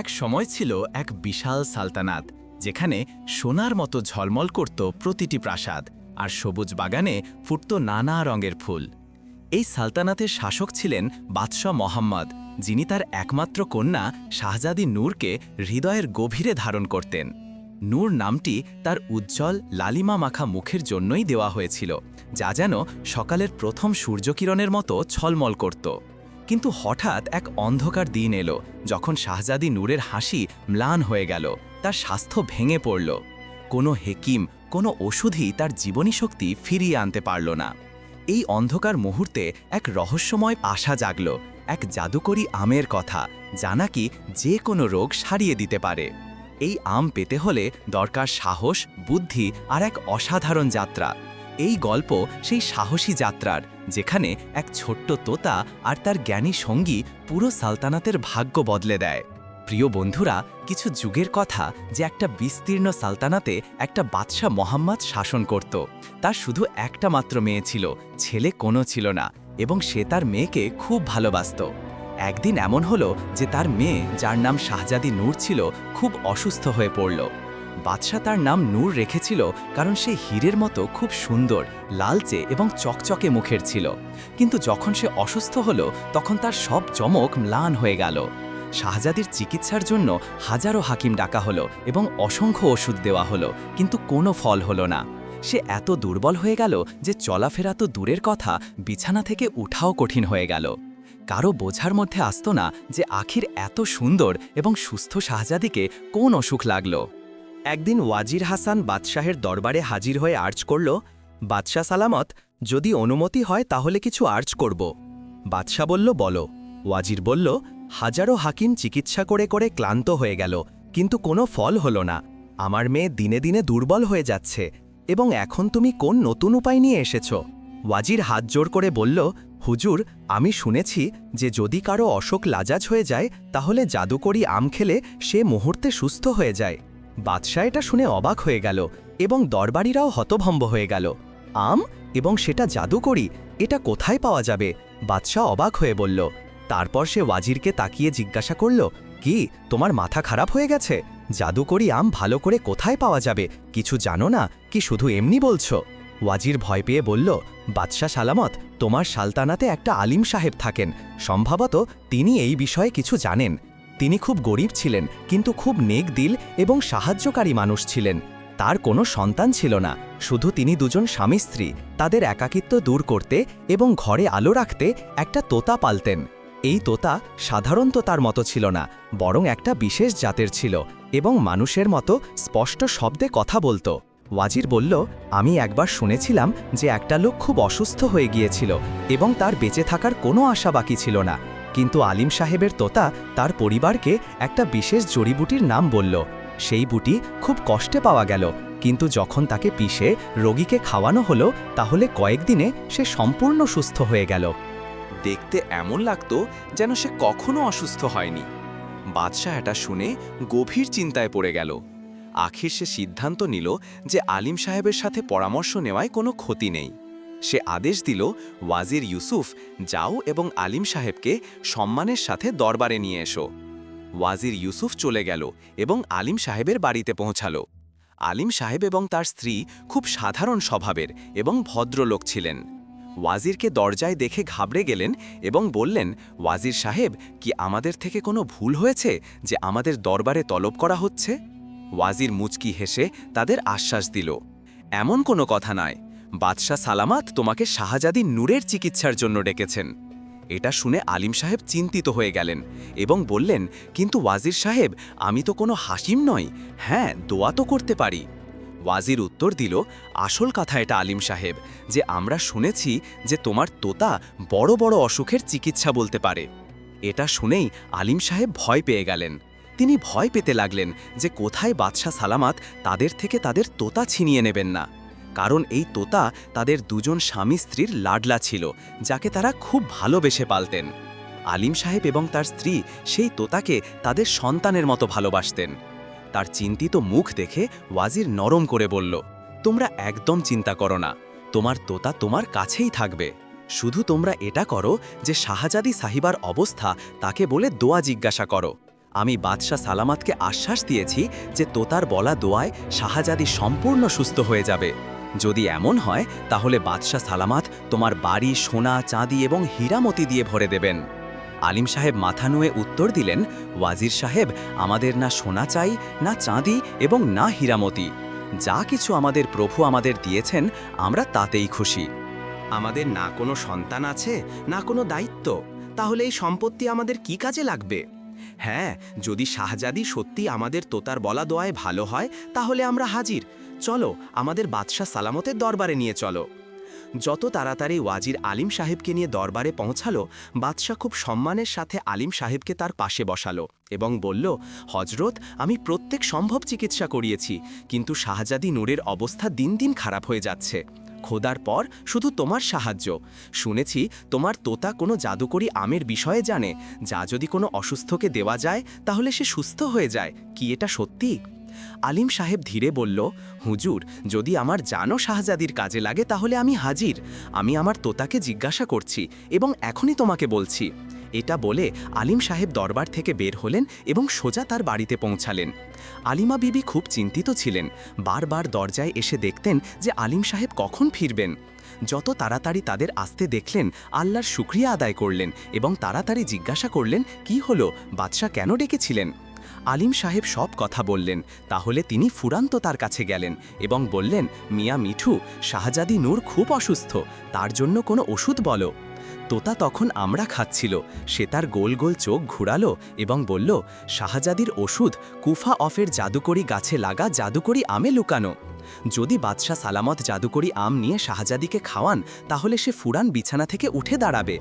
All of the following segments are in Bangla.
এক সময় ছিল এক বিশাল সালতানাত, যেখানে সোনার মতো ঝলমল করত প্রতিটি প্রাসাদ আর সবুজ বাগানে ফুটত নানা রঙের ফুল। এই সালতানাতের শাসক ছিলেন বাদশাহ মোহাম্মদ, যিনি তার একমাত্র কন্যা শাহজাদি নূরকে হৃদয়ের গভীরে ধারণ করতেন। নূর নামটি তার উজ্জ্বল লালিমা মাখা মুখের জন্যই দেওয়া হয়েছিল, যা যেন সকালের প্রথম সূর্যকিরণের মতো ছলমল করত। কিন্তু হঠাৎ এক অন্ধকার দিন এলো, যখন শাহজাদি নূরের হাসি ম্লান হয়ে গেল, তার স্বাস্থ্য ভেঙে পড়ল। কোনো হেকিম, কোনো ওষুধই তার জীবনী শক্তি ফিরিয়ে আনতে পারল না। এই অন্ধকার মুহূর্তে এক রহস্যময় আশা জাগল, এক জাদুকরী আমের কথা, যা নাকি যে কোনো রোগ সারিয়ে দিতে পারে। এই আম পেতে হলে দরকার সাহস, বুদ্ধি আর এক অসাধারণ যাত্রা। এই গল্প সেই সাহসী যাত্রার, যেখানে এক ছোট্ট তোতা আর তার জ্ঞানী সঙ্গী পুরো সালতানাতের ভাগ্য বদলে দেয়। প্রিয় বন্ধুরা, কিছু যুগের কথা যে একটা বিস্তীর্ণ সালতানাতে একটা বাদশাহ মোহাম্মদ শাসন করত। তার শুধু একটা মাত্র মেয়ে ছিল, ছেলে কোনো ছিল না এবং সে তার মেয়েকে খুব ভালোবাসত। একদিন এমন হলো যে তার মেয়ে, যার নাম শাহজাদি নূর ছিল, খুব অসুস্থ হয়ে পড়ল। বাদশাহ তার নাম নূর রেখেছিল কারণ সে হীরের মতো খুব সুন্দর, লালচে এবং চকচকে মুখের ছিল। কিন্তু যখন সে অসুস্থ হলো, তখন তার সব চমক ম্লান হয়ে গেল। শাহজাদির চিকিৎসার জন্য হাজারো হাকিম ডাকা হলো এবং অসংখ্য ওষুধ দেওয়া হলো, কিন্তু কোনো ফল হলো না। সে এত দুর্বল হয়ে গেল যে চলাফেরা তো দূরের কথা, বিছানা থেকে উঠাও কঠিন হয়ে গেল। কারও বোঝার মধ্যে আসত না যে আখির এত সুন্দর এবং সুস্থ শাহজাদিকে কোন অসুখ লাগল। একদিন ওয়াজির হাসান বাদশাহের দরবারে হাজির হয়ে আর্জ করল, বাদশাহ সালামত, যদি অনুমতি হয় তাহলে কিছু আর্জ করব। বাদশাহ বলল, বলো। ওয়াজির বলল, হাজারো হাকিম চিকিৎসা করে করে ক্লান্ত হয়ে গেল, কিন্তু কোনো ফল হলো না। আমার মেয়ে দিনে দিনে দুর্বল হয়ে যাচ্ছে, এবং এখন তুমি কোন নতুন উপায় নিয়ে এসেছ? ওয়াজির হাত জোর করে বলল, হুজুর, আমি শুনেছি যে যদি কারও অশোক লাজাজ হয়ে যায়, তাহলে জাদুকরি আম খেলে সে মুহূর্তে সুস্থ হয়ে যায়। বাদশাহ এটা শুনে অবাক হয়ে গেল এবং দরবারিরাও হতভম্ব হয়ে গেল। আম এবং সেটা জাদুকরি, এটা কোথায় পাওয়া যাবে? বাদশাহ অবাক হয়ে বলল, তারপর সে ওয়াজিরকে তাকিয়ে জিজ্ঞাসা করল, কি, তোমার মাথা খারাপ হয়ে গেছে? জাদুকরি আম ভালো করে কোথায় পাওয়া যাবে? কিছু জানো না? কি শুধু এমনি বলছো? ওয়াজির ভয় পেয়ে বলল, বাদশাহ সালামত, তোমার সালতানাতে একটা আলিম সাহেব থাকেন। সম্ভবত তিনি এই বিষয়ে কিছু জানেন। তিনি খুব গরিব ছিলেন, কিন্তু খুব নেক দিল এবং সাহায্যকারী মানুষ ছিলেন। তার কোনো সন্তান ছিল না, শুধু তিনি দুজন স্বামী স্ত্রী, তাদের একাকিত্ব দূর করতে এবং ঘরে আলো রাখতে একটা তোতা পালতেন। এই তোতা সাধারণ তোতার মতো ছিল না, বরং একটা বিশেষ জাতের ছিল এবং মানুষের মতো স্পষ্ট শব্দে কথা বলতো। ওয়াজির বলল, আমি একবার শুনেছিলাম যে একটা লোক খুব অসুস্থ হয়ে গিয়েছিল এবং তার বেঁচে থাকার কোনো আশা বাকি ছিল না। কিন্তু আলিম সাহেবের তোতা তার পরিবারকে একটা বিশেষ জড়িবুটির নাম বলল। সেই বুটি খুব কষ্টে পাওয়া গেল, কিন্তু যখন তাকে পিষে, রোগীকে খাওয়ানো হলো, তাহলে কয়েকদিনে সে সম্পূর্ণ সুস্থ হয়ে গেল। দেখতে এমন লাগতো যেন সে কখনো অসুস্থ হয়নি। বাদশাহ এটা শুনে গভীর চিন্তায় পড়ে গেল। আখির সে সিদ্ধান্ত নিল যে আলিম সাহেবের সাথে পরামর্শ নেওয়ায় কোনো ক্ষতি নেই। সে আদেশ দিল ওয়াজির ইউসুফ যাও এবং আলিম সাহেবকে সম্মানের সাথে দরবারে নিয়ে এসো। ওয়াজির ইউসুফ চলে গেল এবং আলিম সাহেবের বাড়িতে পৌঁছালো। আলিম সাহেব এবং তার স্ত্রী খুব সাধারণ স্বভাবের এবং ভদ্রলোক ছিলেন। ওয়াজিরকে দরজায় দেখে ঘাবড়ে গেলেন এবং বললেন, ওয়াজির সাহেব, কি আমাদের থেকে কোনো ভুল হয়েছে যে আমাদের দরবারে তলব করা হচ্ছে? ওয়াজির মুচকি হেসে তাদের আশ্বাস দিল, এমন কোনো কথা নয়। বাদশাহ সালামাত তোমাকে শাহজাদি নূরের চিকিৎসার জন্য ডেকেছেন। এটা শুনে আলিম সাহেব চিন্তিত হয়ে গেলেন এবং বললেন, কিন্তু ওয়াজির সাহেব, আমি তো কোনো হাসিম নই। হ্যাঁ দোয়া তো করতে পারি। ওয়াজির উত্তর দিল, আসল কথা এটা আলিম সাহেব, যে আমরা শুনেছি যে তোমার তোতা বড় বড় অসুখের চিকিৎসা বলতে পারে। এটা শুনেই আলিম সাহেব ভয় পেয়ে গেলেন। তিনি ভয় পেতে লাগলেন যে কোথায় বাদশাহ সালামাত তাদের থেকে তাদের তোতা ছিনিয়ে নেবেন না। কারণ এই তোতা তাদের দুজন স্বামী স্ত্রীর লাডলা ছিল, যাকে তারা খুব ভালোবেসে পালতেন। আলিম সাহেব এবং তার স্ত্রী সেই তোতাকে তাদের সন্তানের মতো ভালোবাসতেন। তার চিন্তিত মুখ দেখে ওয়াজির নরম করে বলল, তোমরা একদম চিন্তা করো না, তোমার তোতা তোমার কাছেই থাকবে। শুধু তোমরা এটা করো যে শাহজাদি সাহিবার অবস্থা তাকে বলে দোয়া জিজ্ঞাসা করো। আমি বাদশাহ সালামাতকে আশ্বাস দিয়েছি যে তোতার বলা দোয়ায় শাহজাদি সম্পূর্ণ সুস্থ হয়ে যাবে। যদি এমন হয়, তাহলে বাদশাহ সালামাত তোমার বাড়ি, সোনা, চাঁদি এবং হীরামতি দিয়ে ভরে দেবেন। আলিম সাহেব মাথা নুয়ে উত্তর দিলেন, ওয়াজির সাহেব, আমাদের না সোনা চাই, না চাঁদি এবং না হীরামতি। যা কিছু আমাদের প্রভু আমাদের দিয়েছেন, আমরা তাতেই খুশি। আমাদের না কোনো সন্তান আছে, না কোনো দায়িত্ব। তাহলে এই সম্পত্তি আমাদের কি কাজে লাগবে? হ্যাঁ যদি শাহজাদি সত্যি আমাদের তোতার বলা দোয়ায় ভালো হয়, তাহলে আমরা হাজির। চলো, আমাদের বাদশাহ সালামতের দরবারে নিয়ে চলো। যত তাড়াতাড়ি ওয়াজির আলিম সাহেবকে নিয়ে দরবারে পৌঁছালো, বাদশাহ খুব সম্মানের সাথে আলিম সাহেবকে তার পাশে বসালো এবং বলল হজরত আমি প্রত্যেক সম্ভব চিকিৎসা করিয়েছি, কিন্তু শাহজাদি নূরের অবস্থা দিন দিন খারাপ হয়ে যাচ্ছে। খোদার পর শুধু তোমার সাহায্য। শুনেছি, তোমার তোতা কোনো জাদুকরি আমের বিষয়ে জানে, যা যদি কোনো অসুস্থকে দেওয়া যায়, তাহলে সে সুস্থ হয়ে যায়। কি এটা সত্যি? আলিম সাহেব ধীরে বলল, হুজুর, যদি আমার জানো শাহজাদির কাজে লাগে তাহলে আমি হাজির। আমি আমার তোতাকে জিজ্ঞাসা করছি এবং এখনই তোমাকে বলছি। এটা বলে আলিম সাহেব দরবার থেকে বের হলেন এবং সোজা তার বাড়িতে পৌঁছালেন। আলিমা বিবি খুব চিন্তিত ছিলেন। বারবার দরজায় এসে দেখতেন যে আলিম সাহেব কখন ফিরবেন। যত তাড়াতাড়ি তাদের আসতে দেখলেন, আল্লাহর শুক্রিয়া আদায় করলেন এবং তাড়াতাড়ি জিজ্ঞাসা করলেন, কি হলো? বাদশাহ কেন ডেকেছিলেন? আলিম সাহেব সব কথা বললেন, তাহলে তিনি ফুরান্ত তার কাছে গেলেন এবং বললেন, মিয়া মিঠু, শাহজাদি নূর খুব অসুস্থ, তার জন্য কোনো ওষুধ বলো। তোতা তখন আমরা খাচ্ছিল, সে তার গোল গোল চোখ ঘুরালো এবং বলল, শাহজাদির ওষুধ কুফা অফের জাদুকরি গাছে লাগা জাদুকরি আমে লুকানো। যদি বাদশাহ সালামত জাদুকরি আম নিয়ে শাহজাদিকে খাওয়ান, তাহলে সে ফুরান বিছানা থেকে উঠে দাঁড়াবে।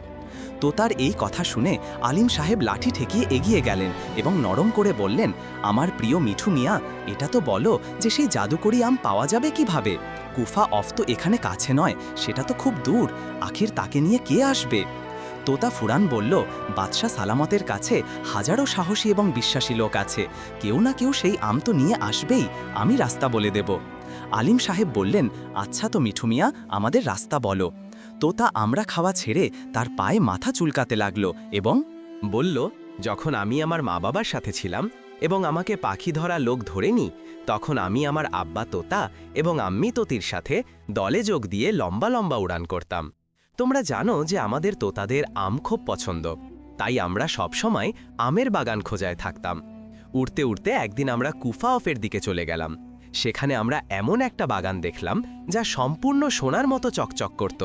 তোতার এই কথা শুনে আলিম সাহেব লাঠি ঠেকিয়ে এগিয়ে গেলেন এবং নরম করে বললেন, আমার প্রিয় মিঠু মিয়া, এটা তো বলো যে সেই জাদুকরি আম পাওয়া যাবে কীভাবে? কুফা অফ তো এখানে কাছে নয়, সেটা তো খুব দূর, আখির তাকে নিয়ে কে আসবে? তোতা ফুরান বলল, বাদশাহ সালামতের কাছে হাজারো সাহসী এবং বিশ্বাসী লোক আছে, কেউ না কেউ সেই আম তো নিয়ে আসবেই, আমি রাস্তা বলে দেব। আলিম সাহেব বললেন আচ্ছা তো মিঠু মিয়া, আমাদের রাস্তা বলো। তোতা আমরা খাওয়া ছেড়ে তার পায়ে মাথা চুলকাতে লাগল এবং বলল, যখন আমি আমার মা বাবার সাথে ছিলাম এবং আমাকে পাখি ধরা লোক ধরেনি, তখন আমি আমার আব্বা তোতা এবং আম্মি তোতির সাথে দলে যোগ দিয়ে লম্বা লম্বা উড়ান করতাম। তোমরা জানো যে আমাদের তোতাদের আম খুব পছন্দ, তাই আমরা সবসময় আমের বাগান খোঁজায় থাকতাম। উড়তে উড়তে একদিন আমরা কুফা অফের দিকে চলে গেলাম। সেখানে আমরা এমন একটা বাগান দেখলাম যা সম্পূর্ণ সোনার মতো চকচক করত।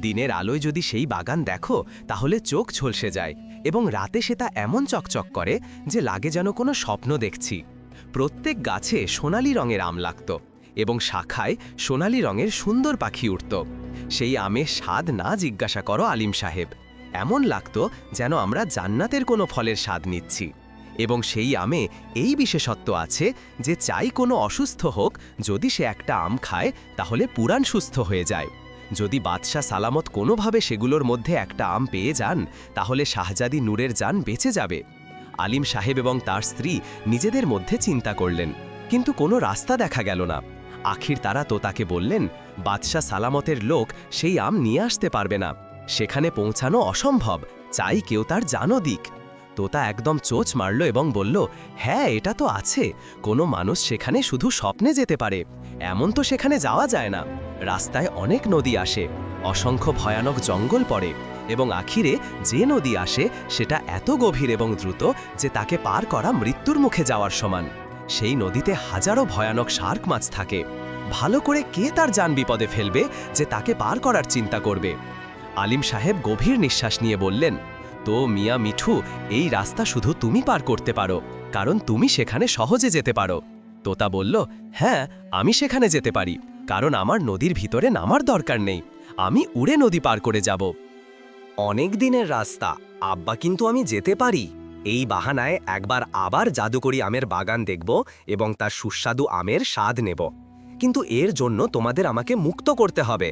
দিনের আলোয় যদি সেই বাগান দেখো, তাহলে চোখ ঝলসে যায় এবং রাতে সে তা এমন চকচক করে যে লাগে যেন কোনো স্বপ্ন দেখছি। প্রত্যেক গাছে সোনালি রঙের আম লাগত এবং শাখায় সোনালি রঙের সুন্দর পাখি উঠত। সেই আমের স্বাদ না জিজ্ঞাসা করো আলিম সাহেব। এমন লাগত যেন আমরা জান্নাতের কোনো ফলের স্বাদ নিচ্ছি এবং সেই আমে এই বিশেষত্ব আছে যে চাই কোনো অসুস্থ হোক, যদি সে একটা আম খায়, তাহলে পুরাণ সুস্থ হয়ে যায়। যদি বাদশাহ সালামত কোনোভাবে সেগুলোর মধ্যে একটা আম পেয়ে যান, তাহলে শাহজাদি নূরের যান বেঁচে যাবে। আলিম সাহেব এবং তার স্ত্রী নিজেদের মধ্যে চিন্তা করলেন, কিন্তু কোনো রাস্তা দেখা গেল না। আখির তারা তো তাকে বললেন, বাদশাহ সালামতের লোক সেই আম নিয়ে আসতে পারবে না। সেখানে পৌঁছানো অসম্ভব। চাই কেউ তার জানো দিক। তোতা একদম চোচ মারল এবং বলল হ্যাঁ এটা তো আছে। কোনো মানুষ সেখানে শুধু স্বপ্নে যেতে পারে। এমন তো সেখানে যাওয়া যায় না। রাস্তায় অনেক নদী আসে। অসংখ্য ভয়ানক জঙ্গল পড়ে এবং আখিরে যে নদী আসে, সেটা এত গভীর এবং দ্রুত যে তাকে পার করা মৃত্যুর মুখে যাওয়ার সমান। সেই নদীতে হাজারো ভয়ানক শার্ক মাছ থাকে। ভালো করে কে তার যান বিপদে ফেলবে যে তাকে পার করার চিন্তা করবে? আলিম সাহেব গভীর নিঃশ্বাস নিয়ে বললেন তো, মিয়া মিঠু, এই রাস্তা শুধু তুমি পার করতে পারো, কারণ তুমি সেখানে সহজে যেতে পারো। তোতা বলল হ্যাঁ আমি সেখানে যেতে পারি, কারণ আমার নদীর ভিতরে নামার দরকার নেই, আমি উড়ে নদী পার করে যাব। অনেক দিনের রাস্তা, আব্বা কিন্তু আমি যেতে পারি। এই বাহানায় একবার আবার জাদুকরি আমের বাগান দেখব এবং তার সুস্বাদু আমের স্বাদ নেব। কিন্তু এর জন্য তোমাদের আমাকে মুক্ত করতে হবে।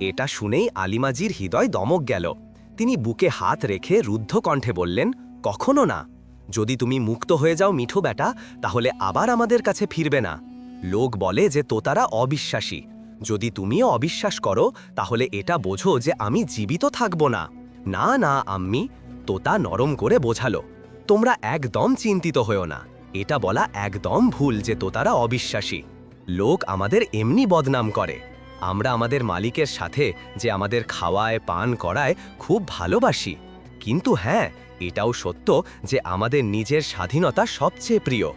এটা শুনেই আলিমাজির হৃদয় দমক গেল। তিনি বুকে হাত রেখে রুদ্ধ কণ্ঠে বললেন, কখনো না। যদি তুমি মুক্ত হয়ে যাও মিঠু বেটা তাহলে আবার আমাদের কাছে ফিরবে না। লোক বলে যে তোতারা অবিশ্বাসী। যদি তুমিও অবিশ্বাস করো, তাহলে এটা বোঝো যে আমি জীবিত থাকব না। না না, আম্মি, তোতা নরম করে বোঝালো। তোমরা একদম চিন্তিত হয়েও না। এটা বলা একদম ভুল যে তোতারা অবিশ্বাসী। লোক আমাদের এমনি বদনাম করে। আমরা আমাদের মালিকের সাথে যে আমাদের খাওয়ায়, পান করায় খুব ভালোবাসি। কিন্তু হ্যাঁ এটাও সত্য যে আমাদের নিজের স্বাধীনতা সবচেয়ে প্রিয়।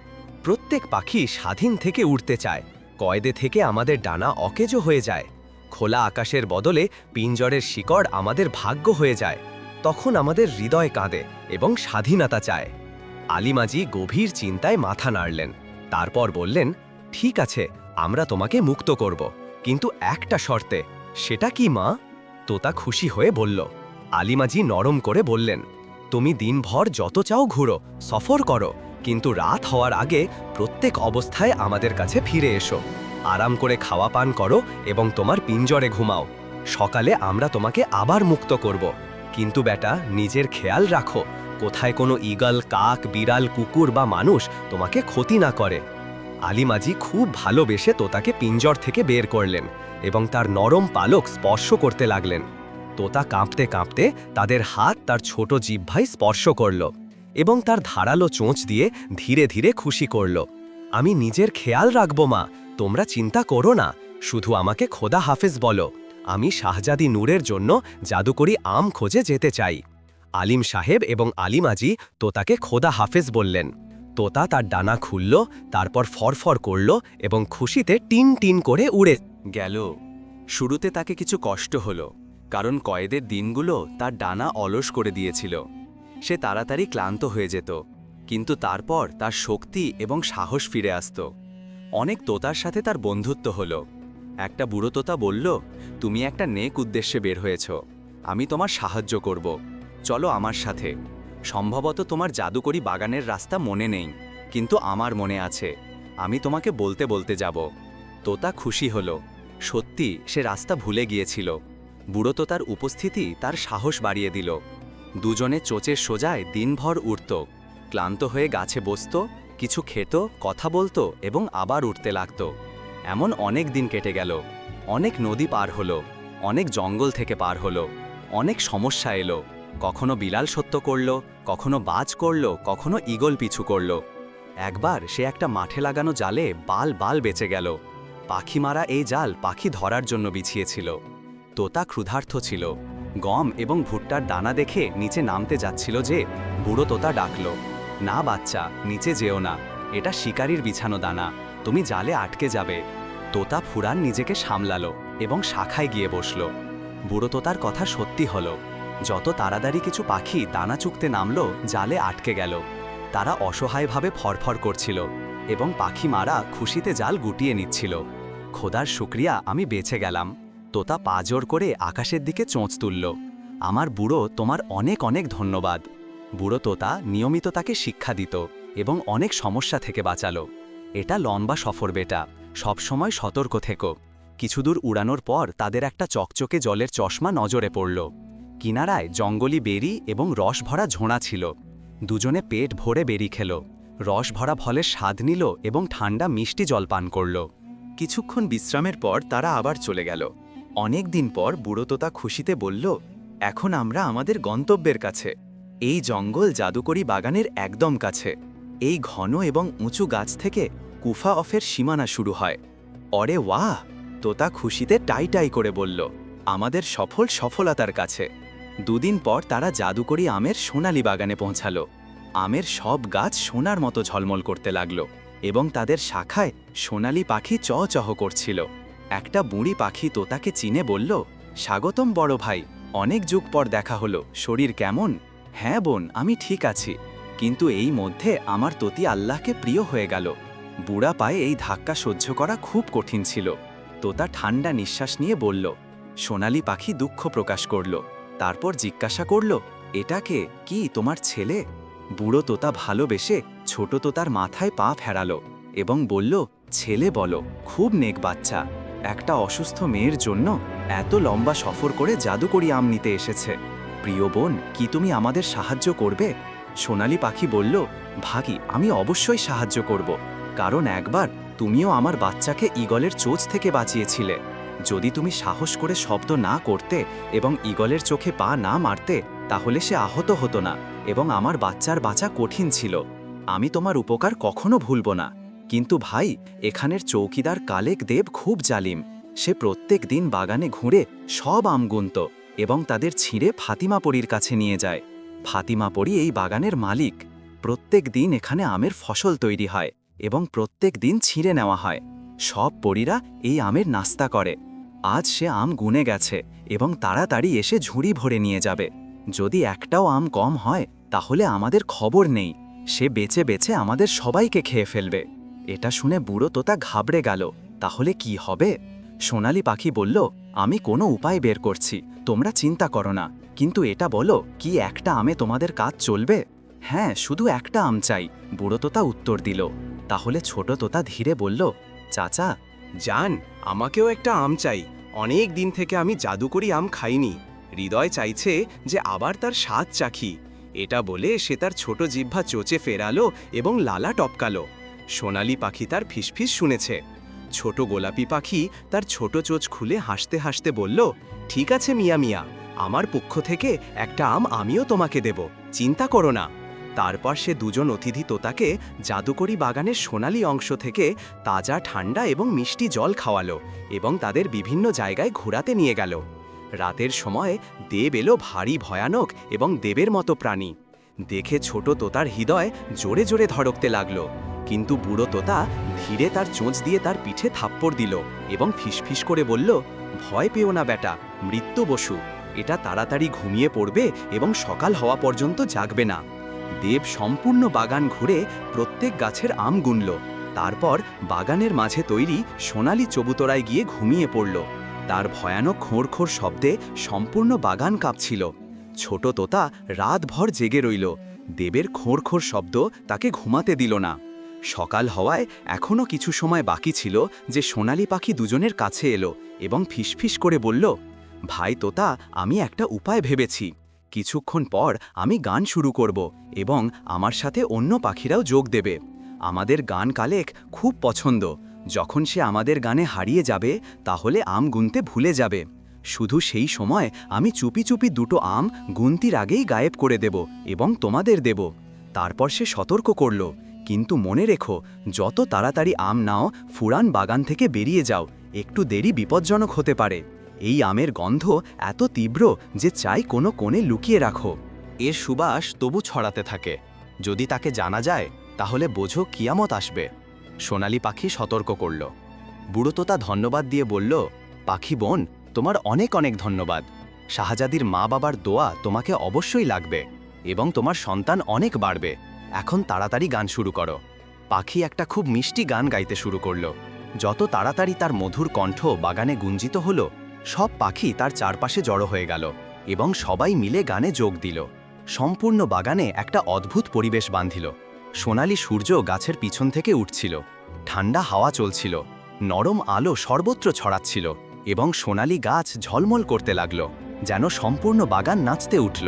প্রত্যেক পাখি স্বাধীন থেকে উঠতে চায়, কয়দে থেকে আমাদের ডানা অকেজো হয়ে যায়। খোলা আকাশের বদলে পিঞ্জরের শিকড় আমাদের ভাগ্য হয়ে যায়। তখন আমাদের হৃদয় কাঁদে এবং স্বাধীনতা চায়। আলিমাজি গভীর চিন্তায় মাথা নাড়লেন। তারপর বললেন, ঠিক আছে, আমরা তোমাকে মুক্ত করব। কিন্তু একটা শর্তে। সেটা কি, মা? তোতা খুশি হয়ে বলল। আলিমাজি নরম করে বললেন, তুমি দিনভর যত চাও ঘুরো, সফর করো, কিন্তু রাত হওয়ার আগে প্রত্যেক অবস্থায় আমাদের কাছে ফিরে এসো। আরাম করে খাওয়া পান করো এবং তোমার পিঞ্জরে ঘুমাও। সকালে আমরা তোমাকে আবার মুক্ত করব। কিন্তু বেটা নিজের খেয়াল রাখো, কোথায় কোনো ইগল কাক, বিড়াল, কুকুর বা মানুষ তোমাকে ক্ষতি না করে। আলিমাজি খুব ভালোবেসে তোতাকে পিঞ্জর থেকে বের করলেন এবং তার নরম পালক স্পর্শ করতে লাগলেন। তোতা কাঁপতে কাঁপতে তাদের হাত তার ছোট জিহ্বাই স্পর্শ করল এবং তার ধারালো চোঁচ দিয়ে ধীরে ধীরে খুশি করল। আমি নিজের খেয়াল রাখব, মা, তোমরা চিন্তা করো না, শুধু আমাকে খোদা হাফেজ বলো, আমি শাহজাদি নূরের জন্য জাদুকরি আম খোঁজে যেতে চাই। আলিম সাহেব এবং আলিমাজি তোতাকে খোদা হাফেজ বললেন। তোতা তার ডানা খুলল, তারপর ফরফর করল এবং খুশিতে টিন টিন করে উড়ে গেল। শুরুতে তাকে কিছু কষ্ট হলো, কারণ কয়েদের দিনগুলো তার ডানা অলস করে দিয়েছিল। সে তাড়াতাড়ি ক্লান্ত হয়ে যেত, কিন্তু তারপর তার শক্তি এবং সাহস ফিরে আসত। অনেক তোতার সাথে তার বন্ধুত্ব হলো। একটা বুড়ো তোতা বলল, তুমি একটা নেক উদ্দেশ্যে বের হয়েছ। আমি তোমার সাহায্য করব। চলো আমার সাথে। সম্ভবত তোমার জাদুকরি বাগানের রাস্তা মনে নেই, কিন্তু আমার মনে আছে। আমি তোমাকে বলতে বলতে যাব। তোতা খুশি হলো। সত্যি, সে রাস্তা ভুলে গিয়েছিল। বুড়ো তোতার উপস্থিতি তার সাহস বাড়িয়ে দিল। দুজনে চোচের সোজায় দিনভর উঠত ক্লান্ত হয়ে গাছে বসত, কিছু খেত, কথা বলতো এবং আবার উঠতে লাগত। এমন অনেক দিন কেটে গেল। অনেক নদী পার হলো। অনেক জঙ্গল থেকে পার হলো। অনেক সমস্যা এলো। কখনো বিলাল সত্য করল, কখনো বাজ করল, কখনো ইগল পিছু করল। একবার সে একটা মাঠে লাগানো জালে বাল বাল বেঁচে গেল। পাখি মারা এই জাল পাখি ধরার জন্য বিছিয়েছিল। তোতা ক্ষুধার্থ ছিল। গম এবং ভুট্টার দানা দেখে নিচে নামতে যাচ্ছিল যে, বুড়ো তোতা ডাকল। না বাচ্চা, নিচে যেও না। এটা শিকারির বিছানো দানা। তুমি জালে আটকে যাবে। তোতা ফুরান নিজেকে সামলালো এবং শাখায় গিয়ে বসল। বুড়ো তোতার কথা সত্যি হলো। যত তাড়াতাড়ি কিছু পাখি দানা চুকতে নামলো, জালে আটকে গেল। তারা অসহায়ভাবে ফরফর করছিল এবং পাখি মারা খুশিতে জাল গুটিয়ে নিচ্ছিল। খোদার শুক্রিয়া, আমি বেঁচে গেলাম। তোতা পা জোর করে আকাশের দিকে চোঁচ তুলল। আমার বুড়ো তোমার অনেক অনেক ধন্যবাদ। বুড়ো তোতা নিয়মিত তাকে শিক্ষা দিত এবং অনেক সমস্যা থেকে বাঁচালো। এটা লম্বা সফর বেটা, সবসময় সতর্ক থেকো। কিছুদূর উড়ানোর পর তাদের একটা চকচকে জলের চশমা নজরে পড়ল। কিনারায় জঙ্গলি বেরি এবং রস ভরা ঝোঁড়া ছিল। দুজনে পেট ভরে বেরি খেল। রস ভরা ফলের স্বাদ নিল এবং ঠান্ডা মিষ্টি জল পান করল। কিছুক্ষণ বিশ্রামের পর তারা আবার চলে গেল। অনেক দিন পর বুড়োতোতা খুশিতে বলল, এখন আমরা আমাদের গন্তব্যের কাছে। এই জঙ্গল জাদুকরি বাগানের একদম কাছে। এই ঘন এবং উঁচু গাছ থেকে কুফা অফের সীমানা শুরু হয়। অরে ওয়াহ! তোতা খুশিতে টাই টাই করে বলল, আমাদের সফল সফলতার কাছে। দুদিন পর তারা জাদুকরি আমের সোনালি বাগানে পৌঁছালো। আমের সব গাছ সোনার মতো ঝলমল করতে লাগল এবং তাদের শাখায় সোনালি পাখি চহ করছিল। একটা বুড়ি পাখি তোতাকে চিনে বলল, স্বাগতম বড় ভাই, অনেক যুগ পর দেখা হলো, শরীর কেমন? হ্যাঁ বোন, আমি ঠিক আছি। কিন্তু এই মধ্যে আমার ততি আল্লাহকে প্রিয় হয়ে গেল। বুড়া পায়ে এই ধাক্কা সহ্য করা খুব কঠিন ছিল। তোতা ঠান্ডা নিঃশ্বাস নিয়ে বলল, সোনালি পাখি দুঃখ প্রকাশ করল। তারপর জিজ্ঞাসা করল এটাকে কি? তোমার ছেলে? বুড়ো তোতা ভালোবেসে ছোট তোতার মাথায় পা ফেরালো এবং বলল, ছেলে বলো, খুব নেক বাচ্চা। একটা অসুস্থ মেয়ের জন্য এত লম্বা সফর করে জাদুকরি আম নিতে এসেছে। প্রিয় বোন, কি তুমি আমাদের সাহায্য করবে? সোনালি পাখি বলল, ভাগি, আমি অবশ্যই সাহায্য করব। কারণ একবার তুমিও আমার বাচ্চাকে ইগলের চোচ থেকে বাঁচিয়েছিলে। যদি তুমি সাহস করে শব্দ না করতে এবং ইগলের চোখে পা না মারতে, তাহলে সে আহত হতো না এবং আমার বাচ্চার বাঁচা কঠিন ছিল। আমি তোমার উপকার কখনো ভুলব না। কিন্তু ভাই, এখানের চৌকিদার কালেক দেব খুব জালিম। সে প্রত্যেক দিন বাগানে ঘুরে সব আম গুনত এবং তাদের ছিঁড়ে ফাতিমাপরির কাছে নিয়ে যায়। ফাতিমাপরি এই বাগানের মালিক। প্রত্যেক দিন এখানে আমের ফসল তৈরি হয় এবং প্রত্যেক দিন ছিঁড়ে নেওয়া হয়। সব পরীরা এই আমের নাস্তা করে। আজ সে আম গুনে গেছে এবং তাড়াতাড়ি এসে ঝুড়ি ভরে নিয়ে যাবে। যদি একটাও আম কম হয়, তাহলে আমাদের খবর নেই। সে বেচে বেচে আমাদের সবাইকে খেয়ে ফেলবে। এটা শুনে বুড়ো তোতা ঘাবড়ে গেল। তাহলে কি হবে? সোনালি পাখি বলল, আমি কোনো উপায় বের করছি। তোমরা চিন্তা করো না। কিন্তু এটা বলো, কি একটা আমে তোমাদের কাজ চলবে? হ্যাঁ শুধু একটা আম চাই, বুড়ো তোতা উত্তর দিল। তাহলে ছোট তোতা ধীরে বলল চাচা, যান, আমাকেও একটা আম চাই। অনেক দিন থেকে আমি জাদুকরি আম খাইনি। হৃদয় চাইছে যে আবার তার স্বাদ চাখি। এটা বলে সে তার ছোট জিহ্বা চোচে ফেরালো এবং লালা টপকালো। সোনালি পাখি তার ফিসফিস শুনেছে। ছোট গোলাপি পাখি তার ছোট চোচ খুলে হাসতে হাসতে বলল, ঠিক আছে মিয়া মিয়া, আমার পক্ষ থেকে একটা আম আমিও তোমাকে দেব। চিন্তা করো না। তারপর সে দুজন অতিথি তোতাকে জাদুকরি বাগানের সোনালি অংশ থেকে তাজা, ঠান্ডা এবং মিষ্টি জল খাওয়ালো এবং তাদের বিভিন্ন জায়গায় ঘোরাতে নিয়ে গেল। রাতের সময় দেব এলো ভারী, ভয়ানক এবং দেবের মতো প্রাণী। দেখে ছোট তোতার হৃদয় জোরে জোরে ধড়কতে লাগল। কিন্তু বুড়ো তোতা ধীরে তার চোঁচ দিয়ে তার পিঠে থাপ্পড় দিল এবং ফিসফিস করে বলল, ভয় পেও না বেটা মৃত্যু বসু। এটা তাড়াতাড়ি ঘুমিয়ে পড়বে এবং সকাল হওয়া পর্যন্ত জাগবে না। দেব সম্পূর্ণ বাগান ঘুরে প্রত্যেক গাছের আম গুনল। তারপর বাগানের মাঝে তৈরি সোনালি চবুতরায় গিয়ে ঘুমিয়ে পড়ল। তার ভয়ানক খোঁড়খোর শব্দে সম্পূর্ণ বাগান কাঁপছিল। ছোট তোতা রাতভর জেগে রইল। দেবের খোঁড়খোর শব্দ তাকে ঘুমাতে দিল না। সকাল হওয়ায় এখনও কিছু সময় বাকি ছিল যে সোনালি পাখি দুজনের কাছে এলো এবং ফিসফিস করে বলল, ভাই তোতা, আমি একটা উপায় ভেবেছি। কিছুক্ষণ পর আমি গান শুরু করব এবং আমার সাথে অন্য পাখিরাও যোগ দেবে। আমাদের গান কালেক খুব পছন্দ। যখন সে আমাদের গানে হারিয়ে যাবে, তাহলে আম গুনতে ভুলে যাবে। শুধু সেই সময় আমি চুপি চুপি দুটো আম গুনতির আগেই গায়েব করে দেব এবং তোমাদের দেব। তারপর সে সতর্ক করল, কিন্তু মনে রেখো, যত তাড়াতাড়ি আম নাও, ফুরান বাগান থেকে বেরিয়ে যাও। একটু দেরি বিপজ্জনক হতে পারে। এই আমের গন্ধ এত তীব্র যে চাই কোনো কোণে লুকিয়ে রাখো। এর সুবাস তবু ছড়াতে থাকে। যদি তাকে জানা যায়, তাহলে বোঝো কিয়ামত আসবে। সোনালি পাখি সতর্ক করল। বুড়ো তোতা ধন্যবাদ দিয়ে বলল, পাখি বোন, তোমার অনেক অনেক ধন্যবাদ। শাহজাদির মা বাবার দোয়া তোমাকে অবশ্যই লাগবে এবং তোমার সন্তান অনেক বাড়বে। এখন তাড়াতাড়ি গান শুরু করো। পাখি একটা খুব মিষ্টি গান গাইতে শুরু করল। যত তাড়াতাড়ি তার মধুর কণ্ঠ বাগানে গুঞ্জিত হলো সব পাখি তার চারপাশে জড়ো হয়ে গেল এবং সবাই মিলে গানে যোগ দিল। সম্পূর্ণ বাগানে একটা অদ্ভুত পরিবেশ বাঁধিল। সোনালি সূর্য গাছের পিছন থেকে উঠছিল। ঠান্ডা হাওয়া চলছিল। নরম আলো সর্বত্র ছড়াচ্ছিল এবং সোনালি গাছ ঝলমল করতে লাগল, যেন সম্পূর্ণ বাগান নাচতে উঠল।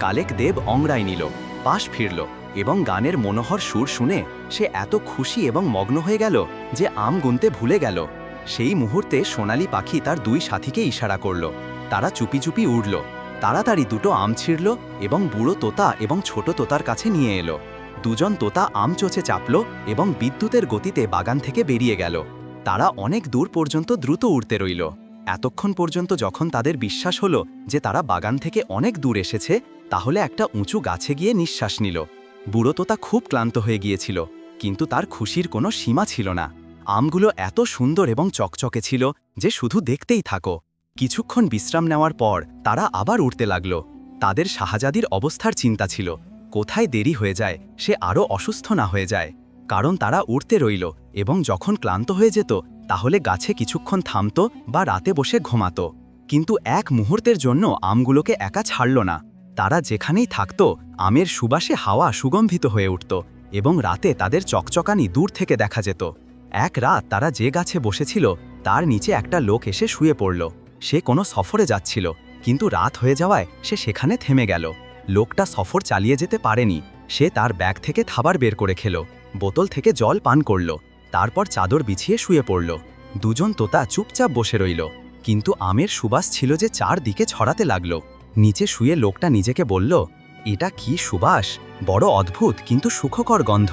কালেক দেব অংরাই নিল, পাশ ফিরল এবং গানের মনোহর সুর শুনে সে এত খুশি এবং মগ্ন হয়ে গেল যে আম গুনতে ভুলে গেল। সেই মুহূর্তে সোনালি পাখি তার দুই সাথীকে ইশারা করল। তারা চুপি চুপি উড়ল। তাড়াতাড়ি দুটো আম ছিঁড়ল এবং বুড়ো তোতা এবং ছোট তোতার কাছে নিয়ে এলো। দুজন তোতা আম চোচে চাপল এবং বিদ্যুতের গতিতে বাগান থেকে বেরিয়ে গেল। তারা অনেক দূর পর্যন্ত দ্রুত উড়তে রইল। এতক্ষণ পর্যন্ত যখন তাদের বিশ্বাস হলো যে তারা বাগান থেকে অনেক দূর এসেছে, তাহলে একটা উঁচু গাছে গিয়ে নিঃশ্বাস নিল। বুড়ো তোতা খুব ক্লান্ত হয়ে গিয়েছিল, কিন্তু তার খুশির কোনো সীমা ছিল না। আমগুলো এত সুন্দর এবং চকচকে ছিল যে শুধু দেখতেই থাকো। কিছুক্ষণ বিশ্রাম নেওয়ার পর তারা আবার উঠতে লাগল। তাদের শাহজাদির অবস্থার চিন্তা ছিল, কোথায় দেরি হয়ে যায়, সে আরও অসুস্থ না হয়ে যায়। কারণ তারা উঠতে রইল এবং যখন ক্লান্ত হয়ে যেত, তাহলে গাছে কিছুক্ষণ থামত বা রাতে বসে ঘুমাত। কিন্তু এক মুহূর্তের জন্য আমগুলোকে একা ছাড়ল না। তারা যেখানেই থাকত, আমের সুবাসে হাওয়া সুগম্ভিত হয়ে উঠত এবং রাতে তাদের চকচকানি দূর থেকে দেখা যেত। এক রাত তারা যে গাছে বসেছিল, তার নিচে একটা লোক এসে শুয়ে পড়ল। সে কোনো সফরে যাচ্ছিল, কিন্তু রাত হয়ে যাওয়ায় সে সেখানে থেমে গেল। লোকটা সফর চালিয়ে যেতে পারেনি। সে তার ব্যাগ থেকে খাবার বের করে খেল, বোতল থেকে জল পান করল, তারপর চাদর বিছিয়ে শুয়ে পড়ল। দুজন তোতা চুপচাপ বসে রইল। কিন্তু আমের সুবাস ছিল যে চারদিকে ছড়াতে লাগল। নিচে শুয়ে লোকটা নিজেকে বলল, এটা কি সুবাস? বড় অদ্ভুত, কিন্তু সুখকর গন্ধ।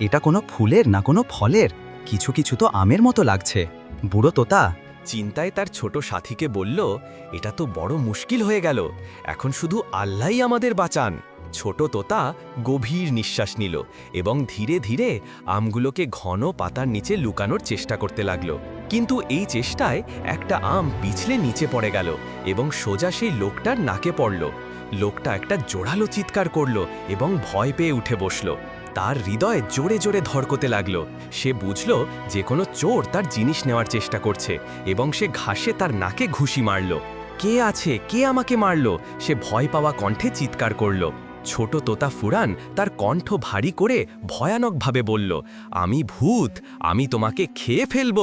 এটা কোনো ফুলের না কোনো ফলের? কিছু কিছু তো আমের মতো লাগছে। বুড়ো তোতা। চিন্তায় তার ছোট সাথীকে বলল, এটা তো বড় মুশকিল হয়ে গেল। এখন শুধু আল্লাহই আমাদের বাঁচান। ছোট তোতা গভীর নিঃশ্বাস নিল এবং ধীরে ধীরে আমগুলোকে ঘন পাতার নিচে লুকানোর চেষ্টা করতে লাগল। কিন্তু এই চেষ্টায় একটা আম পিছলে নিচে পড়ে গেল এবং সোজা সেই লোকটার নাকে পড়ল। লোকটা একটা জোরালো চিৎকার করল এবং ভয় পেয়ে উঠে বসল। তার হৃদয় জোরে জোরে ধরকতে লাগল। সে বুঝল যে কোনো চোর তার জিনিস নেওয়ার চেষ্টা করছে এবং সে ঘাসে তার নাকে ঘুষি মারল। কে আছে? কে আমাকে মারল? সে ভয় পাওয়া কণ্ঠে চিৎকার করল। ছোট তোতা ফুরান তার কণ্ঠ ভারী করে ভয়ানকভাবে বলল, আমি ভূত, আমি তোমাকে খেয়ে ফেলব।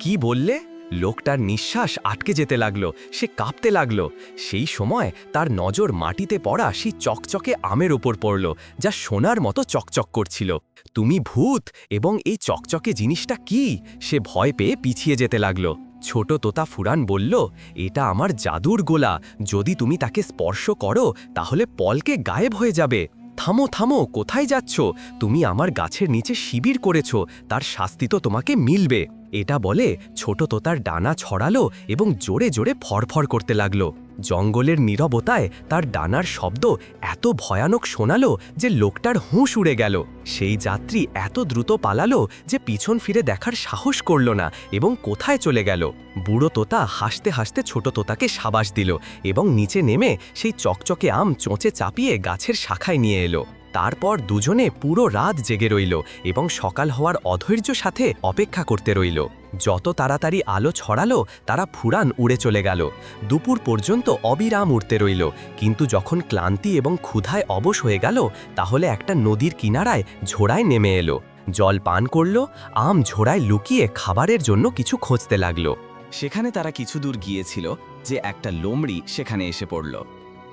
কি বললে? লোকটার নিঃশ্বাস আটকে যেতে লাগল, সে কাঁপতে লাগল। সেই সময় তার নজর মাটিতে পড়া সেই চকচকে আমের ওপর পড়ল, যা সোনার মতো চকচক করছিল। তুমি ভূত, এবং এই চকচকে জিনিসটা কি? সে ভয় পেয়ে পিছিয়ে যেতে লাগল। ছোট তোতা ফুরান বলল, এটা আমার জাদুর গোলা। যদি তুমি তাকে স্পর্শ করো, তাহলে পলকে গায়েব হয়ে যাবে। থামো থামো, কোথায় যাচ্ছ? তুমি আমার গাছের নিচে শিবির করেছ। তার শাস্তি তো তোমাকে মিলবে। এটা বলে ছোট তোতার ডানা ছড়ালো এবং জোরে জোরে ফরফর করতে লাগল। জঙ্গলের নীরবতায় তার ডানার শব্দ এত ভয়ানক শোনালো যে লোকটার হুঁশ উড়ে গেল। সেই যাত্রী এত দ্রুত পালালো যে পিছন ফিরে দেখার সাহস করল না এবং কোথায় চলে গেল। বুড়ো তোতা হাসতে হাসতে ছোট তোতাকে সাবাস দিল এবং নিচে নেমে সেই চকচকে আম চোঁচে চাপিয়ে গাছের শাখায় নিয়ে এলো। তারপর দুজনে পুরো রাত জেগে রইল এবং সকাল হওয়ার অধৈর্য সাথে অপেক্ষা করতে রইল। যত তাড়াতাড়ি আলো ছড়ালো, তারা ফুরান উড়ে চলে গেল। দুপুর পর্যন্ত অবিরাম উড়তে রইল। কিন্তু যখন ক্লান্তি এবং ক্ষুধায় অবশ হয়ে গেল, তাহলে একটা নদীর কিনারায় ঝোড়ায় নেমে এলো। জল পান করল, আম ঝোড়ায় লুকিয়ে খাবারের জন্য কিছু খুঁজতে লাগল। সেখানে তারা কিছু দূর গিয়েছিল যে একটা লোমড়ি সেখানে এসে পড়ল।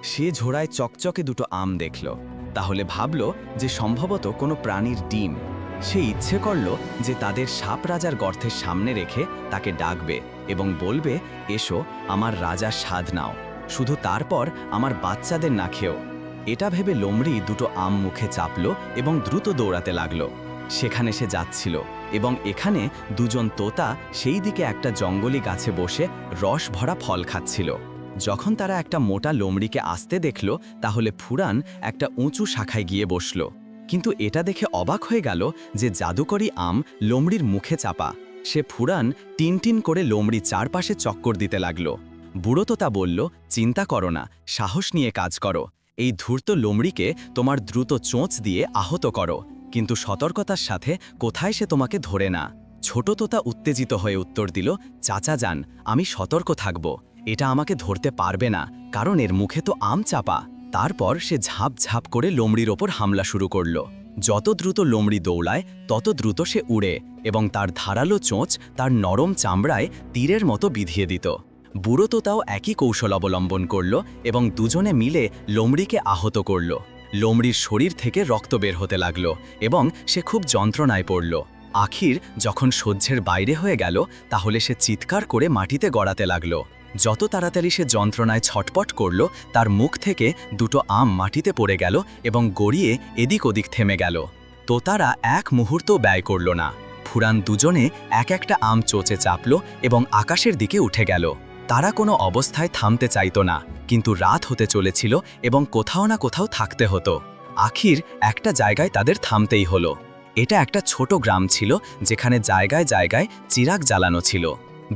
সে ঝোড়ায় চকচকে দুটো আম দেখল। তাহলে ভাবল যে সম্ভবত কোনো প্রাণীর ডিম। সে ইচ্ছে করল যে তাদের সাপ রাজার গর্তের সামনে রেখে তাকে ডাকবে এবং বলবে, এসো, আমার রাজার স্বাদ নাও। শুধু তারপর আমার বাচ্চাদের না খেও। এটা ভেবে লোমড়ি দুটো আম মুখে চাপল এবং দ্রুত দৌড়াতে লাগল। সেখানে সে যাচ্ছিল এবং এখানে দুজন তোতা সেই দিকে একটা জঙ্গলি গাছে বসে রস ভরা ফল খাচ্ছিল। যখন তারা একটা মোটা লোমড়িকে আসতে দেখল, তাহলে ফুরান একটা উঁচু শাখায় গিয়ে বসল। কিন্তু এটা দেখে অবাক হয়ে গেল যে জাদুকরি আম লোমড়ির মুখে চাপা। সে ফুরান টিনটিন করে লোমড়ি চারপাশে চক্কর দিতে লাগল। বুড়ো তোতা বলল, চিন্তা করো না, সাহস নিয়ে কাজ করো। এই ধূর্ত লোমড়িকে তোমার দ্রুত চোঁচ দিয়ে আহত করো। কিন্তু সতর্কতার সাথে কোথায় সে তোমাকে ধরে না? ছোট তোতা উত্তেজিত হয়ে উত্তর দিল, চাচা যান, আমি সতর্ক থাকব। এটা আমাকে ধরতে পারবে না, কারণ এর মুখে তো আম চাপা। তারপর সে ঝাঁপ ঝাঁপ করে লোমড়ির ওপর হামলা শুরু করল। যত দ্রুত লোমড়ি দৌড়ায়, তত দ্রুত সে উড়ে এবং তার ধারালো চোঁচ তার নরম চামড়ায় তীরের মতো বিধিয়ে দিত। বুড়ো তো তাও একই কৌশল অবলম্বন করল এবং দুজনে মিলে লোমড়িকে আহত করল। লোমড়ির শরীর থেকে রক্ত বের হতে লাগল এবং সে খুব যন্ত্রণায় পড়ল। আখির যখন সহ্যের বাইরে হয়ে গেল, তাহলে সে চিৎকার করে মাটিতে গড়াতে লাগল। যত তাড়াতাড়ি সে যন্ত্রণায় ছটপট করল, তার মুখ থেকে দুটো আম মাটিতে পড়ে গেল এবং গড়িয়ে এদিক ওদিক থেমে গেল। তো তারা এক মুহূর্ত ব্যয় করল না। ফুরান দুজনে এক একটা আম চোচে চাপল এবং আকাশের দিকে উঠে গেল। তারা কোনো অবস্থায় থামতে চাইত না, কিন্তু রাত হতে চলেছিল এবং কোথাও না কোথাও থাকতে হতো। আখির একটা জায়গায় তাদের থামতেই হলো। এটা একটা ছোট গ্রাম ছিল, যেখানে জায়গায় জায়গায় চিরাগ জ্বালানো ছিল।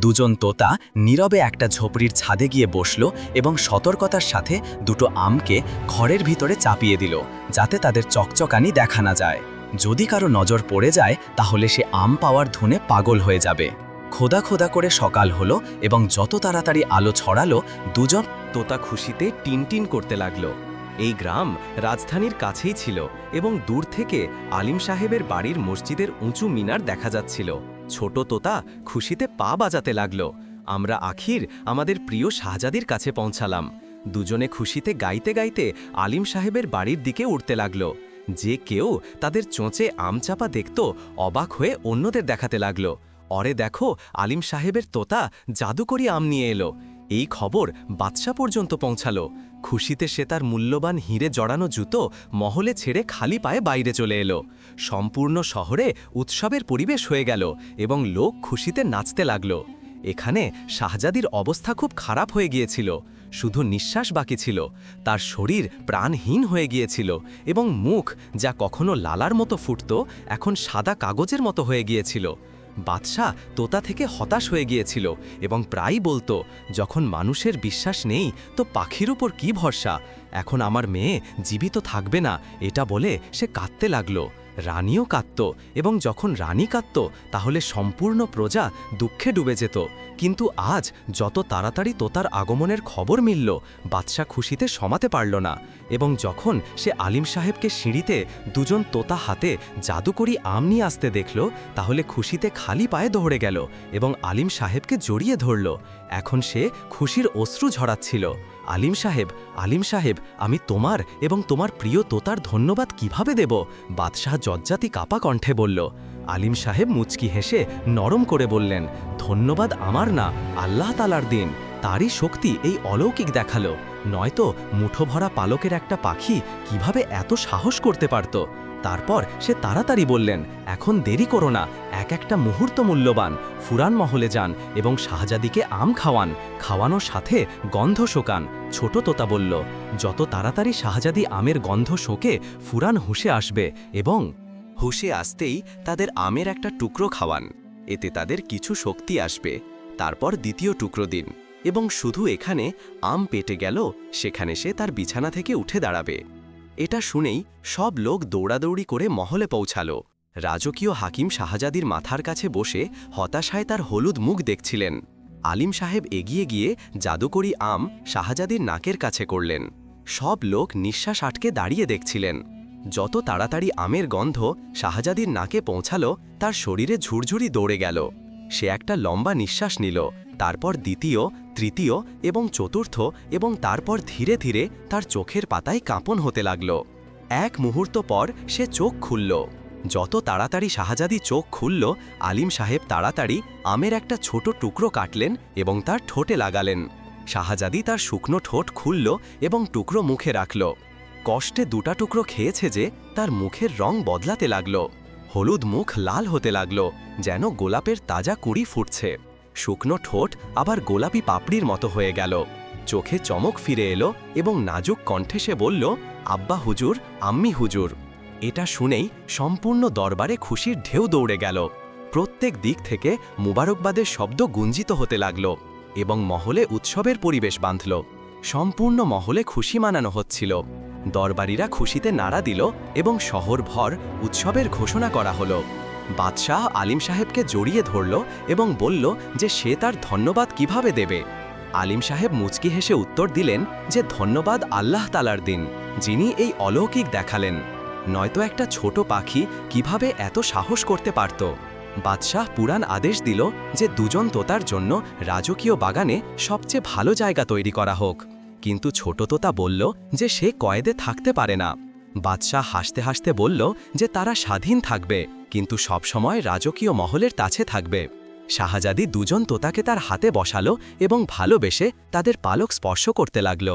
দুজন তোতা নীরবে একটা ঝোপড়ির ছাদে গিয়ে বসল এবং সতর্কতার সাথে দুটো আমকে ঘরের ভিতরে চাপিয়ে দিল, যাতে তাদের চকচকানি দেখা না যায়। যদি কারও নজর পড়ে যায়, তাহলে সে আম পাওয়ার ধুনে পাগল হয়ে যাবে। খোদা খোদা করে সকাল হলো এবং যত তাড়াতাড়ি আলো ছড়ালো, দুজন তোতা খুশিতে টিনটিন করতে লাগল। এই গ্রাম রাজধানীর কাছেই ছিল এবং দূর থেকে আলিম সাহেবের বাড়ির মসজিদের উঁচু মিনার দেখা যাচ্ছিল। ছোট তোতা খুশিতে পা বাজাতে লাগল। আমরা আখির আমাদের প্রিয় শাহজাদির কাছে পৌঁছালাম। দুজনে খুশিতে গাইতে গাইতে আলিম সাহেবের বাড়ির দিকে উঠতে লাগল। যে কেউ তাদের চোঁচে আমচাপা দেখত, অবাক হয়ে অন্যদের দেখাতে লাগল। অরে দেখো, আলিম সাহেবের তোতা জাদুকরি আম নিয়ে এলো। এই খবর বাদশা পর্যন্ত পৌঁছালো। খুশিতে সে তার মূল্যবান হিরে জড়ানো জুতো মহলে ছেড়ে খালি পায়ে বাইরে চলে এলো। সম্পূর্ণ শহরে উৎসবের পরিবেশ হয়ে গেল এবং লোক খুশিতে নাচতে লাগল। এখানে শাহজাদির অবস্থা খুব খারাপ হয়ে গিয়েছিল। শুধু নিঃশ্বাস বাকি ছিল। তার শরীর প্রাণহীন হয়ে গিয়েছিল এবং মুখ যা কখনো লালার মতো ফুটত, এখন সাদা কাগজের মতো হয়ে গিয়েছিল। বাদশাহ তোতা থেকে হতাশ হয়ে গিয়েছিল এবং প্রায়ই বলতো, যখন মানুষের বিশ্বাস নেই, তো পাখির উপর কি ভরসা? এখন আমার মেয়ে জীবিত থাকবে না। এটা বলে সে কাঁদতে লাগল। রানীও কাঁদত এবং যখন রানী কাঁদত, তাহলে সম্পূর্ণ প্রজা দুঃখে ডুবে যেত। কিন্তু আজ যত তাড়াতাড়ি তোতার আগমনের খবর মিলল বাদশাহ খুশিতে সমাতে পারল না এবং যখন সে আলিম সাহেবকে সিঁড়িতে দুজন তোতা হাতে জাদুকরি আম নিয়ে আসতে দেখল, তাহলে খুশিতে খালি পায়ে দৌড়ে গেল এবং আলিম সাহেবকে জড়িয়ে ধরল। এখন সে খুশির অশ্রু ঝরাচ্ছিল। আলিম সাহেব আলিম সাহেব, আমি তোমার এবং তোমার প্রিয় তোতার ধন্যবাদ কীভাবে দেব? বাদশাহ জজ্জাতি কাপা কণ্ঠে বলল, আলিম সাহেব মুচকি হেসে নরম করে বললেন, ধন্যবাদ আমার না, আল্লাহ তালার দিন। তারই শক্তি এই অলৌকিক দেখাল। নয়তো মুঠো ভরা পালকের একটা পাখি কীভাবে এত সাহস করতে পারত? তারপর সে তাড়াতাড়ি বললেন, এখন দেরি করো না, এক একটা মুহূর্ত মূল্যবান। ফুরান মহলে যান এবং শাহজাদিকে আম খাওয়ান, খাওয়ানোর সাথে গন্ধ শোকান। ছোট তোতা বলল, যত তাড়াতাড়ি শাহজাদি আমের গন্ধ শোকে, ফুরান হুশে আসবে এবং হুশে আসতেই তাদের আমের একটা টুকরো খাওয়ান। এতে তাদের কিছু শক্তি আসবে। তারপর দ্বিতীয় টুকরো দিন এবং শুধু এখানে আম পেটে গেল, সেখানে সে তার বিছানা থেকে উঠে দাঁড়াবে। এটা শুনেই সব লোক দৌড়াদৌড়ি করে মহলে পৌঁছালো। রাজকীয় হাকিম শাহজাদির মাথার কাছে বসে হতাশায় তার হলুদ মুখ দেখছিলেন। আলিম সাহেব এগিয়ে গিয়ে জাদুকরি আম শাহজাদির নাকের কাছে করলেন। সব লোক নিঃশ্বাস আটকে দাঁড়িয়ে দেখছিলেন। যত তাড়াতাড়ি আমের গন্ধ শাহজাদির নাকে পৌঁছালো, তার শরীরে ঝুরঝুরি দৌড়ে গেল। সে একটা লম্বা নিঃশ্বাস নিল। তারপর দ্বিতীয়, তৃতীয় এবং চতুর্থ এবং তারপর ধীরে ধীরে তার চোখের পাতায় কাঁপন হতে লাগল। এক মুহূর্ত পর সে চোখ খুলল। যত তাড়াতাড়ি শাহজাদি চোখ খুলল, আলিম সাহেব তাড়াতাড়ি আমের একটা ছোট টুকরো কাটলেন এবং তার ঠোঁটে লাগালেন। শাহজাদি তার শুকনো ঠোঁট খুলল এবং টুকরো মুখে রাখল। কষ্টে দুটা টুকরো খেয়েছে যে তার মুখের রং বদলাতে লাগল। হলুদ মুখ লাল হতে লাগল, যেন গোলাপের তাজা কুড়ি ফুটছে। শুকনো ঠোঁট আবার গোলাপি পাপড়ির মতো হয়ে গেল। চোখে চমক ফিরে এলো এবং নাজুক কণ্ঠে সে বলল, আব্বা হুজুর, আম্মি হুজুর। এটা শুনেই সম্পূর্ণ দরবারে খুশির ঢেউ দৌড়ে গেল। প্রত্যেক দিক থেকে মুবারকবাদের শব্দ গুঞ্জিত হতে লাগল এবং মহলে উৎসবের পরিবেশ বাঁধল। সম্পূর্ণ মহলে খুশি মানানো হচ্ছিল। দরবারীরা খুশিতে নাড়া দিল এবং শহরভর উৎসবের ঘোষণা করা হলো। বাদশাহ আলিম সাহেবকে জড়িয়ে ধরল এবং বলল যে সে তার ধন্যবাদ কীভাবে দেবে। আলিম সাহেব মুচকি হেসে উত্তর দিলেন যে ধন্যবাদ আল্লাহ তালার দিন, যিনি এই অলৌকিক দেখালেন। নয়তো একটা ছোট পাখি কীভাবে এত সাহস করতে পারত? বাদশাহ পুরাণ আদেশ দিল যে দুজন তোতার জন্য রাজকীয় বাগানে সবচেয়ে ভালো জায়গা তৈরি করা হোক। কিন্তু ছোট তোতা বলল যে সে কয়েদে থাকতে পারে না। বাদশাহ হাসতে হাসতে বলল যে তারা স্বাধীন থাকবে। কিন্তু সবসময় রাজকীয় মহলের কাছে থাকবে। শাহজাদি দুজন তোতাকে তার হাতে বসালো এবং ভালোবেসে তাদের পালক স্পর্শ করতে লাগল।